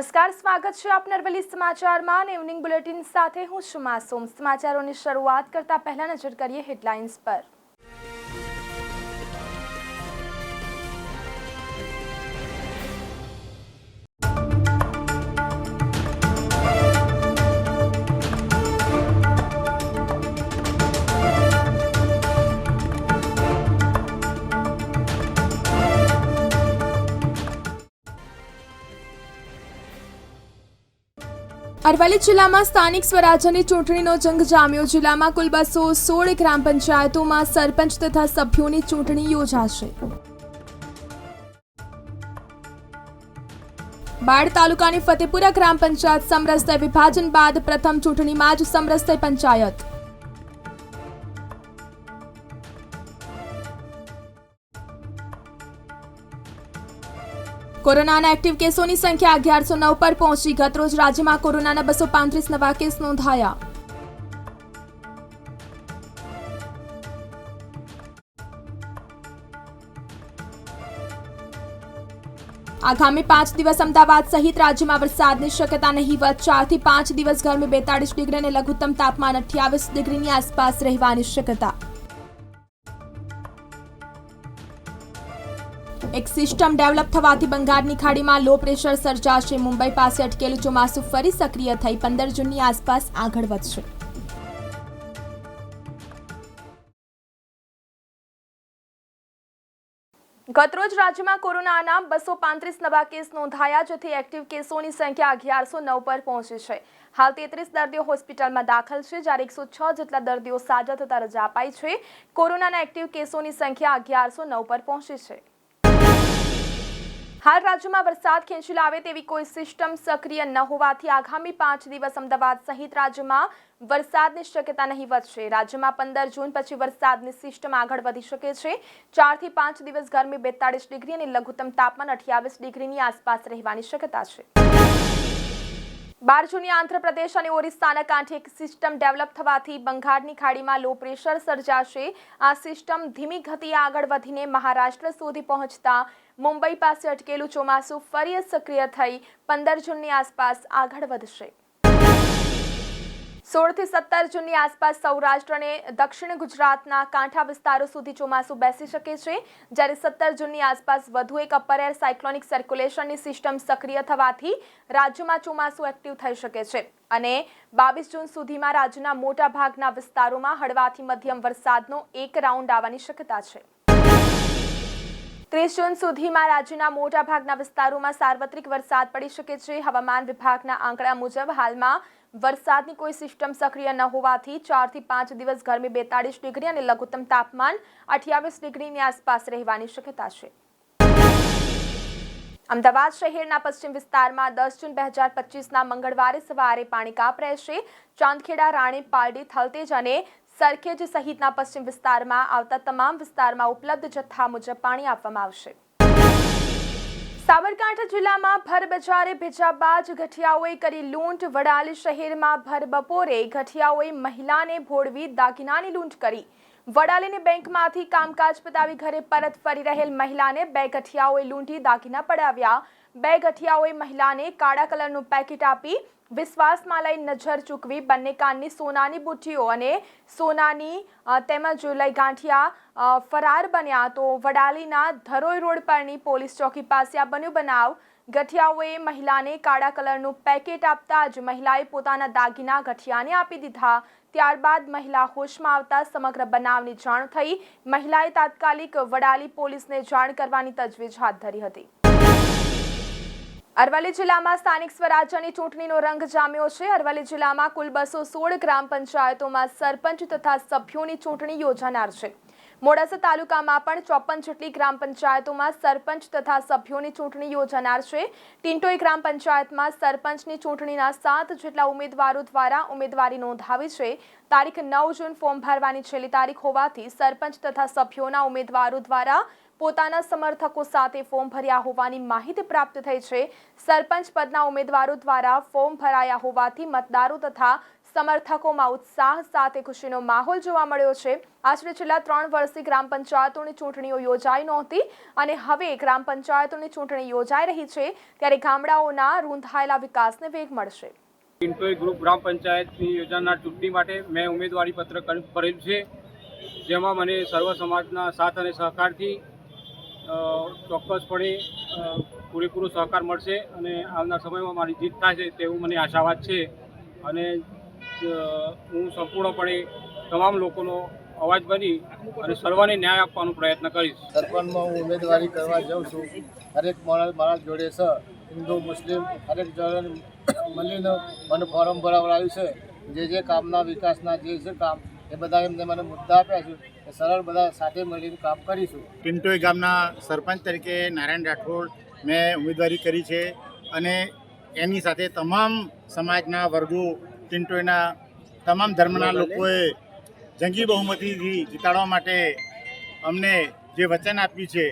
નમસ્કાર, સ્વાગત છે આપ નરવલી સમાચારમાં અને ઇવનિંગ બુલેટિન સાથે હું છું માસૂમ સમાચારોની શરૂઆત કરતા પહેલા નજર કરીએ હેડલાઇન્સ પર. અરવલ્લી જિલ્લામાં સ્થાનિક સ્વરાજ્યની ચૂંટણીનો જંગ જામ્યો. જિલ્લામાં કુલ બસો સોળ ગ્રામ પંચાયતોમાં સરપંચ તથા સભ્યોની ચૂંટણી યોજાશે. બાળ તાલુકાની ફતેપુરા ગ્રામ પંચાયત સમરસ વિભાજન બાદ પ્રથમ ચૂંટણીમાં જ સમરસ પંચાયત. કોરોનાના એક્ટિવ કેસોની સંખ્યા અગિયારસો નવ પર પહોંચી. ગતરોજ રાજ્યમાં કોરોનાના બસો પાંત્રીસ નવા કેસ નોંધાયા. આગામી પાંચ દિવસ અમદાવાદ સહિત રાજ્યમાં વરસાદની શક્યતા નહીવત ચારથી પાંચ દિવસ ગરમી બેતાળીસ ડિગ્રી અને લઘુત્તમ તાપમાન અઠ્યાવીસ ડિગ્રીની આસપાસ રહેવાની શક્યતા. એક સિસ્ટમ ડેવલપ થવાથી બંગાળની ખાડીમાં લો પ્રેશર સર્જાશે. મુંબઈ પાસે અટકેલું ચોમાસું ફરી સક્રિય થઈ. પંદર જૂનની આસપાસ આગળ વધશે. ગતરોજ રાજ્યમાં કોરોનાના બસો પાંત્રીસ નવા કેસ નોંધાયા, જેથી એક્ટિવ કેસોની સંખ્યા અગિયારસો નવ પર પહોંચી છે. હાલ તેત્રીસ દર્દીઓ હોસ્પિટલમાં દાખલ છે, જ્યારે એકસો છ જેટલા દર્દીઓ સાજા થતા રજા અપાઈ છે. કોરોનાના એક્ટિવ કેસોની સંખ્યા અગિયારસો નવ પર પહોંચી છે. હાલ રાજ્યમાં વરસાદ ખેંચી લાવે તેવી કોઈ સિસ્ટમ સક્રિય ન હોવાથી આગામી પાંચ દિવસ અમદાવાદ સહિત રાજ્યમાં વરસાદની શક્યતા નહીવત છે રાજ્યમાં પંદર જૂન પછી વરસાદની સિસ્ટમ આગળ વધી શકે છે. ચારથી પાંચ દિવસ ગરમી બેતાળીસ ડિગ્રી અને લઘુત્તમ તાપમાન અઠ્યાવીસ ડિગ્રીની આસપાસ રહેવાની શક્યતા છે. બાર જૂની આંધ્રપ્રદેશ અને ઓરિસ્સાના કાંઠે એક સિસ્ટમ ડેવલપ થવાથી બંગાળની ખાડીમાં લો પ્રેશર સર્જાશે. આ સિસ્ટમ ધીમી ગતિએ આગળ વધીને મહારાષ્ટ્ર સુધી પહોંચતા મુંબઈ પાસે અટકેલું ચોમાસું ફરી સક્રિય થઈ પંદર જૂનની આસપાસ આગળ વધશે. સોળથી સત્તર જૂનની આસપાસ સૌરાષ્ટ્ર અને દક્ષિણ ગુજરાતના કાંઠા વિસ્તારો સુધી ચોમાસું બેસી શકે છે. જ્યારે સત્તર જૂનની આસપાસ વધુ એક અપર એર સાયક્લોનિક સર્ક્યુલેશનની સિસ્ટમ સક્રિય થવાથી રાજ્યમાં ચોમાસું એક્ટિવ થઈ શકે છે. અને બાવીસ જૂન સુધીમાં રાજ્યના મોટા ભાગના વિસ્તારોમાં હળવાથી મધ્યમ વરસાદનો એક રાઉન્ડ આવવાની શક્યતા છે. ત્રીસ જૂન સુધીમાં રાજ્યના મોટા ભાગના વિસ્તારોમાં સાર્વત્રિક વરસાદ પડી શકે છે. હવામાન વિભાગના આંકડા મુજબ હાલમાં વરસાદની કોઈ સિસ્ટમ સક્રિય ન હોવાથી ચારથી પાંચ દિવસ ગરમી બેતાળીસ ડિગ્રી અને લઘુત્તમ તાપમાન અઠ્યાવીસ ડિગ્રીની આસપાસ રહેવાની શક્યતા છે. અમદાવાદ શહેરના પશ્ચિમ વિસ્તારમાં દસ જૂન બે હજાર પચીસના મંગળવારે સવારે પાણી કાપ રહેશે. ચાંદખેડા, રાણી, પાલડી, થલતેજ અને સરખેજ સહિતના પશ્ચિમ વિસ્તારમાં આવતા તમામ વિસ્તારમાં ઉપલબ્ધ જથ્થા મુજબ પાણી આપવામાં આવશે. સાબરકાંઠા જિલ્લામાં ભર બજારે ભેજાબાજ ગઠિયાઓએ કરી લૂંટ. વડાલ શહેરમાં ભર બપોરે ગઠિયાઓએ મહિલાને ભોળવી દાગીનાની લૂંટ કરી. વડાલીની બેંકમાંથી કામકાજ પતાવી ઘરે પરત ફરી રહેલ મહિલાને બે ગઠિયાઓએ લૂંટી દાગીના પડાવ્યા. બે ગઠિયાઓએ મહિલાને કાળા કલરનું પેકેટ આપી વિશ્વાસમાં લઈ નજર ચૂકવી બંને કાનની સોનાની બુટ્ટીઓ અને સોનાની તેમજ લઈ ગાંઠિયા ફરાર બન્યા તો વડાલીના ધરોઈ રોડ પરની પોલીસ ચોકી પાસે આ બન્યો બનાવ. ગઠિયાઓએ મહિલાને કાળા કલરનું પેકેટ આપતા જ મહિલાએ પોતાના દાગીના ગઠિયાને આપી દીધા. ત્યારબાદ મહિલા હોશમાં આવતા સમગ્ર બનાવની જાણ થઈ. મહિલાએ તાત્કાલિક વડાલી પોલીસને જાણ કરવાની તજવીજ હાથ ધરી હતી. અરવલ્લી જિલ્લામાં સ્થાનિક સ્વરાજ્યની ચૂંટણીનો રંગ જામ્યો છે. અરવલ્લી જિલ્લામાં કુલ બસો સોળ ગ્રામ પંચાયતોમાં સરપંચ તથા સભ્યોની ચૂંટણી યોજાનાર છે. મોડાસા તાલુકામાં પણ ચોપન જેટલી ગ્રામ પંચાયતોમાં સરપંચ તથા સભ્યોની ચૂંટણી યોજાનાર છે. ટિન્ટોઈ ગ્રામ પંચાયતમાં સરપંચની ચૂંટણીના સાત જેટલા ઉમેદવારો દ્વારા ઉમેદવારી નોંધાવી છે. તારીખ નવ જૂન ફોર્મ ભરવાની છેલ્લી તારીખ હોવાથી સરપંચ તથા સભ્યોના ઉમેદવારો દ્વારા પોતાના સમર્થકો સાથે ફોર્મ ભર્યા હોવાની માહિતી પ્રાપ્ત થઈ છે. સરપંચ પદના ઉમેદવારો દ્વારા ફોર્મ ભરાયા હોવાથી મતદારો તથા સમર્થકોમાં ઉત્સાહ સાથે ખુશીનો માહોલ જોવા મળ્યો છે. આશરે છેલ્લા ત્રણ વર્ષથી ગ્રામ પંચાયતોની ચૂંટણીઓ યોજાઈ નહોતી અને હવે ગ્રામ પંચાયતોની ચૂંટણી યોજાઈ રહી છે ત્યારે ગામડાઓના રૂંધાયેલા વિકાસને વેગ મળશે. ગ્રુપ ગ્રામ પંચાયતની યોજાનાર ચૂંટણી માટે મેં ઉમેદવારી પત્ર ભરેલું છે. જેમાં મને સર્વ સમાજના સાથ અને સહકારથી ચોક્કસપણે પૂરેપૂરો સહકાર મળશે અને આવનાર સમયમાં મારી જીત થશે તેવું મને આશાવાદ છે. અને હું સંપૂર્ણપણે તમામ લોકોનો અવાજ બની અને સર્વને ન્યાય આપવાનો પ્રયત્ન કરીશ. સરપંચમાં હું ઉમેદવારી કરવા જાઉં છું. હરેક માણસ મારા જોડે છે. હિન્દુ, મુસ્લિમ, હરેક જોડે મળીને મને ફોરમ ભરાવડાવ્યું છે. જે જે કામના વિકાસના, જે છે કામ એ બધા એમને મને મુદ્દા આપ્યા છે કે સરળ બધા સાથે મળીને કામ કરીશું. પિન્ટોઈ ગામના સરપંચ તરીકે નારાયણ રાઠોડ મેં ઉમેદવારી કરી છે અને એની સાથે તમામ સમાજના વર્ગો પિન્ટોઈના તમામ ધર્મના લોકોએ જંગી બહુમતીથી જીતાડવા માટે અમને જે વચન આપ્યું છે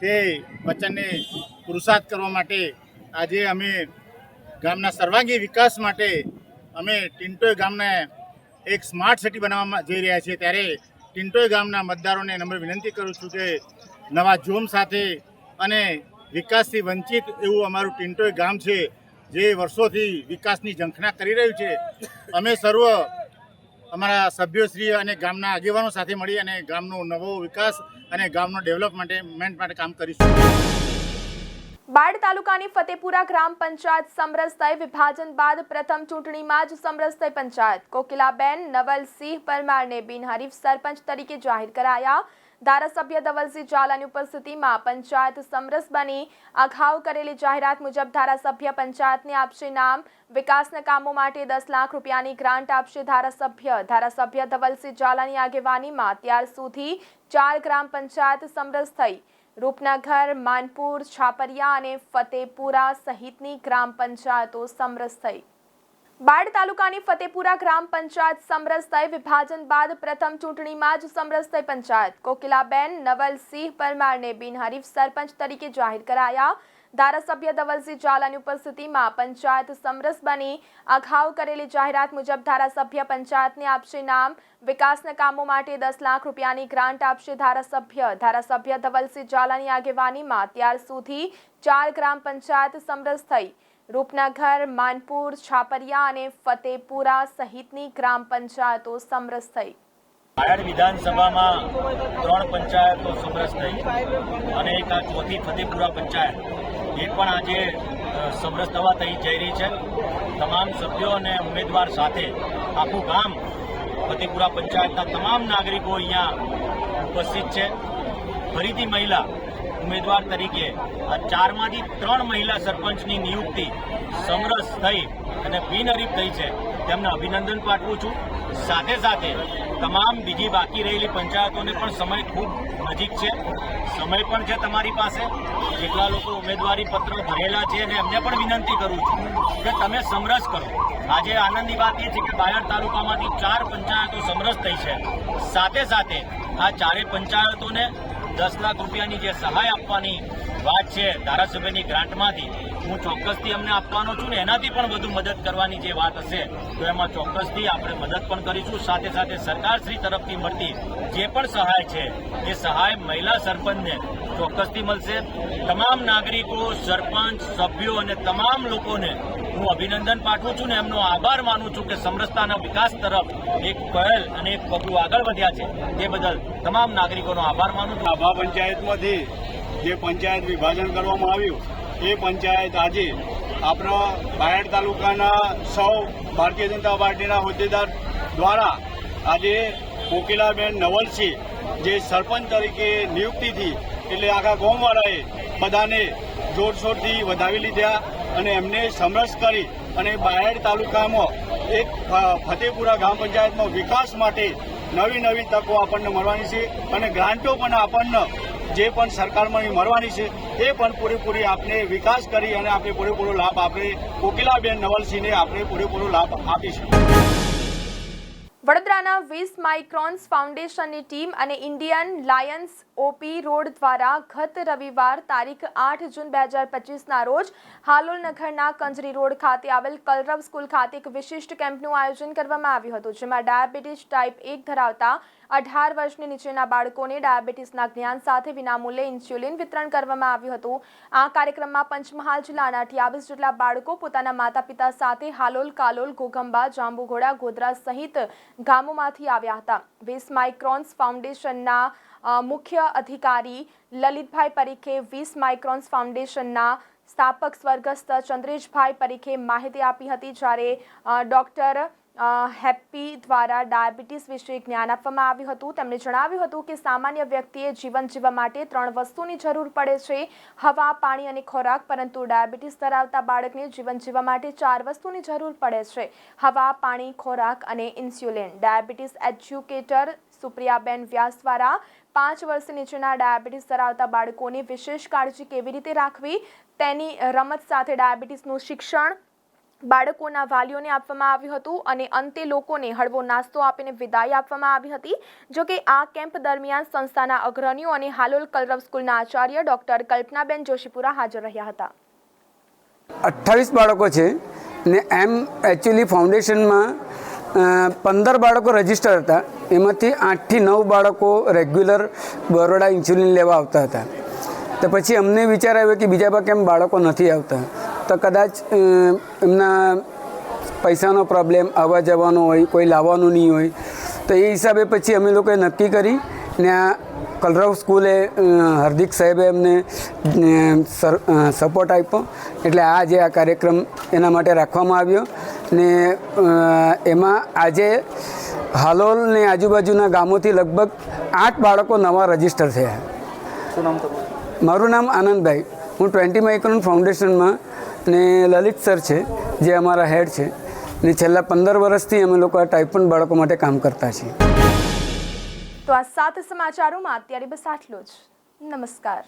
તે વચનને પુરુષાર્થ કરવા માટે આજે અમે ગામના સર્વાંગી વિકાસ માટે અમે ટિન્ટોય ગામને એક સ્માર્ટ સિટી બનાવવામાં જઈ રહ્યા છીએ ત્યારે ટિન્ટોઈ ગામના મતદારોને નમ્ર વિનંતી કરું છું કે નવા જોમ સાથે અને વિકાસથી વંચિત એવું અમારું ટિન્ટોઈ ગામ છે, જે વર્ષોથી વિકાસની ઝંખના કરી રહ્યું છે. અમે સર્વ અમારા સભ્યોશ્રી અને ગામના આગેવાનો સાથે મળી અને ગામનો નવો વિકાસ અને ગામનો ડેવલપમેન્ટ માટે કામ કરીશું. બાળ તાલુકાની ફતેપુરા ગ્રામ પંચાયત સમરસ થઈ વિભાજન બાદ પ્રથમ ચૂંટણીમાં જ સમરસ થઈ પંચાયત કોકિલાબેન નવલસિંહ પરમારને બિનહરીફ સરપંચ તરીકે જાહેર કરાયા. ધારાસભ્ય ધવલસિંહ ઝાલાની ઉપસ્થિતિમાં પંચાયત સમરસ બની. અગાઉ કરેલી જાહેરાત મુજબ ધારાસભ્ય પંચાયતને આપશે નામ. વિકાસના કામો માટે દસ લાખ રૂપિયાની ગ્રાન્ટ આપશે ધારાસભ્ય. ધારાસભ્ય ધવલસિંહ ઝાલાની આગેવાનીમાં અત્યાર સુધી ચાર ગ્રામ પંચાયત સમરસ થઈ. રૂપનગર માનપુર, છાપરિયા અને ફતેપુરા સહિતની ગ્રામ પંચાયતો સમરસ થઈ. બાળ તાલુકાની ફતેપુરા ગ્રામ પંચાયત સમરસ થઈ. વિભાજન બાદ પ્રથમ ચૂંટણીમાં જ સમરસ થઈ પંચાયત. કોકિલાબેન, નવલસિંહ પરમારને બિનહરીફ સરપંચ તરીકે જાહેર કરાયા. ધારાસભ્ય ધવલસિંહ ઝાલાની ઉપસ્થિતિમાં પંચાયત સમરસ બની. અગાઉ કરેલી જાહેરાત મુજબ ધારાસભ્ય પંચાયતને આપશે નામ. વિકાસના કામો માટે દસ લાખ રૂપિયાની ગ્રાન્ટ આપશે ધારાસભ્ય. ધારાસભ્ય ધવલસિંહ ઝાલાની આગેવાનીમાં અત્યાર સુધી ચાર ગ્રામ પંચાયત સમરસ થઈ. રૂપનગર, માનપુર, છાપરિયા અને ફતેપુરા સહિતની ગ્રામ પંચાયતો સમરસ થઈ. આયડ વિધાનસભામાં ત્રણ પંચાયતો સમરસ થઈ અને એક આ ચોથી ફતેપુરા પંચાયત. એ પણ આજે સમરસ થવા થઈ જઈ રહી છે. તમામ સભ્યો અને ઉમેદવાર સાથે આખું ગામ ફતેપુરા પંચાયતના તમામ નાગરિકો અહીંયા ઉપસ્થિત છે. ફરીથી મહિલા ઉમેદવાર તરીકે આ ચારમાંથી ત્રણ મહિલા સરપંચની નિયુક્તિ સમરસ થઈ અને બિનહરીફ થઈ છે. તેમને અભિનંદન પાઠવું છું. સાથે સાથે તમામ બીજી બાકી રહેલી પંચાયતોને પણ સમય ખૂબ નજીક છે. સમય પણ છે તમારી પાસે. જેટલા લોકો ઉમેદવારી પત્રો ભરેલા છે અને એમને પણ વિનંતી કરું છું કે તમે સમરસ કરો. આજે આનંદની વાત એ છે કે બાયડ તાલુકામાંથી ચાર પંચાયતો સમરસ થઈ છે. સાથે સાથે આ ચારે પંચાયતોને દસ લાખ રૂપિયાની જે સહાય આપવાની વાત છે ધારાસભ્યની ગ્રાન્ટમાંથી, હું ચોક્કસથી અમને આપવાનો છું ને એનાથી પણ વધુ મદદ કરવાની જે વાત હશે, તો એમાં ચોક્કસથી આપણે મદદ પણ કરીશું. સાથે સાથે સરકારશ્રી તરફથી મળતી જે પણ સહાય છે, એ સહાય મહિલા સરપંચને ચોક્કસથી મળશે. તમામ નાગરિકો, સરપંચ, સભ્યો અને તમામ લોકોને હું અભિનંદન પાઠવું છું ને એમનો આભાર માનું છું કે સમરસતાના વિકાસ તરફ એક પહેલ અને એક પગલું આગળ વધ્યા છે. તે બદલ તમામ નાગરિકોનો આભાર માનું છું. આભા પંચાયતમાંથી જે પંચાયત વિભાજન કરવામાં આવ્યું, એ પંચાયત આજે આપણા બાયડ તાલુકાના સૌ ભારતીય જનતા પાર્ટીના હોદ્દેદાર દ્વારા આજે કોકિલાબેન નવલસિંહ જે સરપંચ તરીકે નિયુક્તિથી એટલે આખા ગામવાળાએ બધાને જોરશોરથી વધાવી લીધા. અને એમને સમરસ કરી અને બાયડ તાલુકામાં એક ફતેપુરા ગ્રામ પંચાયતમાં વિકાસ માટે નવી નવી તકો આપણને મળવાની છે અને ગ્રાન્ટો પણ આપણને જે પણ સરકારમાં મળવાની છે, એ પણ પૂરેપૂરી આપણે વિકાસ કરી અને આપણે પૂરેપૂરો લાભ આપણે કોકિલાબેન નવલસિંહને આપણે પૂરેપૂરો લાભ આપીશું. વીસ માઇક્રોન્સ ફાઉન્ડેશનની ટીમ અને ઇન્ડિયન લાયન્સ ઓપી રોડ દ્વારા ગત રવિવાર તારીખ આઠ જૂન બે હજાર પચીસના રોજ હાલોલ નગરના કંજરી રોડ ખાતે આવેલ કલરવ સ્કૂલ ખાતે એક વિશિષ્ટ કેમ્પનું આયોજન કરવામાં આવ્યું હતું, જેમાં ડાયાબિટીસ ટાઈપ એક ધરાવતા અઢાર વર્ષની નીચેના બાળકોને ડાયાબિટીસના જ્ઞાન સાથે વિનામૂલ્યે ઇન્સ્યુલિન વિતરણ કરવામાં આવ્યું હતું. આ કાર્યક્રમમાં પંચમહાલ જિલ્લાના અઠ્યાવીસ જેટલા બાળકો પોતાના માતા પિતા સાથે હાલોલ, કાલોલ, ઘોઘંબા, જાંબુઘોડા, ગોધરા સહિત ગામોમાંથી આવ્યા હતા. વીસ માઇક્રોન્સ ફાઉન્ડેશનના મુખ્ય અધિકારી લલિતભાઈ પરીખે વીસ માઇક્રોન્સ ફાઉન્ડેશનના સ્થાપક સ્વર્ગસ્થ ચંદ્રેશભાઈ પરીખે માહિતી આપી હતી જ્યારે ડૉક્ટર હેપ્પી દ્વારા ડાયાબિટીસ વિશે જ્ઞાન આપવામાં આવ્યું હતું. તેમણે જણાવ્યું હતું કે સામાન્ય વ્યક્તિએ જીવન જીવવા માટે ત્રણ વસ્તુની જરૂર પડે છે. હવા, પાણી અને ખોરાક, પરંતુ ડાયાબિટીસ ધરાવતા બાળકને જીવન જીવવા માટે ચાર વસ્તુની જરૂર પડે છે. હવા, પાણી, ખોરાક અને insulin. Diabetes educator Supriyaben Vyas દ્વારા પાંચ વર્ષ નીચેના ડાયાબિટીસ ધરાવતા બાળકોની વિશેષ કાળજી કેવી રીતે રાખવી? તેની રમત સાથે ડાયાબિટીસનું શિક્ષણ બાળકોના વાલીઓને આપવામાં આવ્યું હતું અને અંતે લોકોને હળવો નાસ્તો આપીને વિદાય આપવામાં આવી હતી. જો કે આ કેમ્પ દરમિયાન સંસ્થાના અગ્રણીઓ અને હાલોલ કલરવ સ્કૂલના આચાર્ય ડોક્ટર કલ્પનાબેન જોશીપુરા હાજર રહ્યા હતા. અઠ્ઠાવીસ બાળકો છે ને એમ એકચ્યુઅલી ફાઉન્ડેશનમાં પંદર બાળકો રજિસ્ટર હતા. એમાંથી આઠથી નવ બાળકો રેગ્યુલર બરોડા ઇન્સ્યુલિન લેવા આવતા હતા. તો પછી અમને વિચાર આવ્યો કે બીજા પર કેમ બાળકો નથી આવતા. તો કદાચ એમના પૈસાનો પ્રોબ્લેમ આવવા જવાનો હોય કોઈ લાવવાનું નહીં હોય. તો એ હિસાબે પછી અમે લોકોએ નક્કી કરી ને આ કલરવ સ્કૂલે હાર્દિક સાહેબે અમને સપોર્ટ આપ્યો. એટલે આ જે આ કાર્યક્રમ એના માટે રાખવામાં આવ્યો ને એમાં આજે હાલોલ ને આજુબાજુના ગામોથી લગભગ આઠ બાળકો નવા રજિસ્ટર થયા. મારું નામ આનંદભાઈ. હું ટ્વેન્ટી માઇક્રોન ફાઉન્ડેશનમાં ને લલિત સર છે, જે અમારા હેડ છે. ને છેલ્લા પંદર વર્ષથી અમે લોકો આ ટાઈપન બાળકો માટે કામ કરતા છીએ. તો આ સાત સમાચારોમાં અત્યારે બસ આટલું જ. નમસ્કાર.